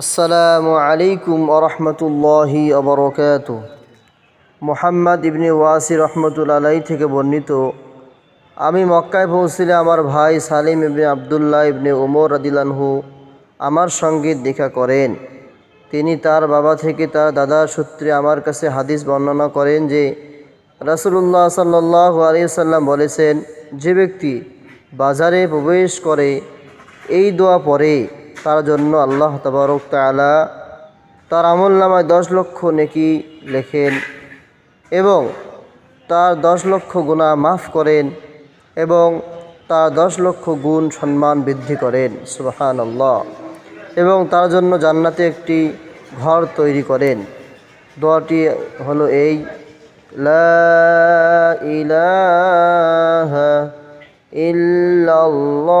আসসালামু আলাইকুম আরহামতুল্লাহি আবরকাত মোহাম্মদ ইবনে ওয়াসি রহমতুল আলাই থেকে বর্ণিত, আমি মক্কায় পৌঁছলে আমার ভাই সালিম ইবনে আবদুল্লাহ ইবনে ওমর আদিলানহু আমার সঙ্গে দেখা করেন। তিনি তার বাবা থেকে তার দাদার সূত্রে আমার কাছে হাদিস বর্ণনা করেন যে, রাসুলুল্লাহ সাল্লাহ আলিয়াল্লাম বলেছেন, যে ব্যক্তি বাজারে প্রবেশ করে, এই দোয়া পরে তার জন্য আল্লাহ তবরক তালা তার আমল নামায় দশ লক্ষ নেকি লেখেন এবং তার দশ লক্ষ গুণা মাফ করেন এবং তার দশ লক্ষ গুণ সম্মান বৃদ্ধি করেন সুবাহান আল্লাহ এবং তার জন্য জান্নাতে একটি ঘর তৈরি করেন। দোয়াটি হলো এই ইলাহা ইল্লাল্লাহু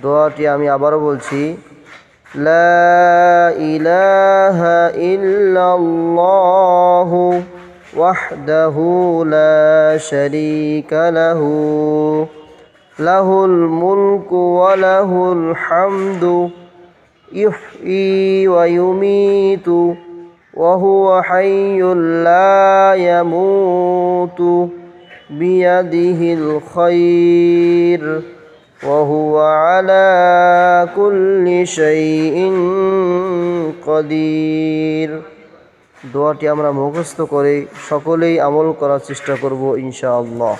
দোয়াটি আমি আবারও বলছি। লা ইলাহা ইল্লাল্লাহু ওয়াহদাহু লাহু। লাহুল মুলকু ওয়া লাহুল হামদু ইহয়ি ওয়া ইউমীতু ওয়া হুয়া হাইয়্যুল লা ইয়ামুতু বিয়াদিহিল খায়র। وهو على كل شيء قدير দোয়াটি আমরা মুখস্থ করে সকলেই আমল করার চেষ্টা করব ইনশাআল্লাহ